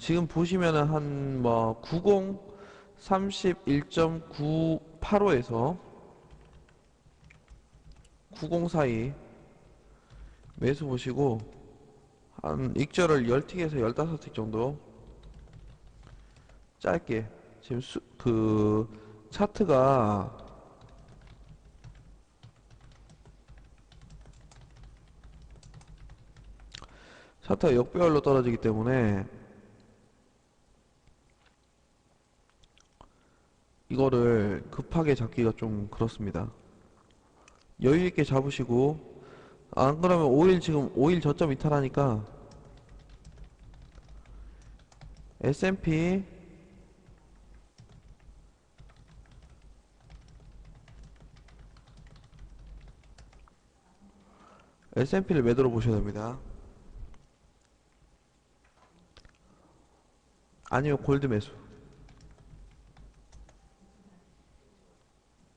지금 보시면은 한 뭐 90, 31.985에서 90 사이 매수 보시고 한 익절을 10틱에서 15틱 정도 짧게 지금 수, 그 차트가 차트가 역배열로 떨어지기 때문에 이거를 급하게 잡기가 좀 그렇습니다. 여유 있게 잡으시고 안 그러면 5일 지금 5일 저점 이탈하니까 S&P S&P를 매도로 보셔야 됩니다. 아니면 골드 매수.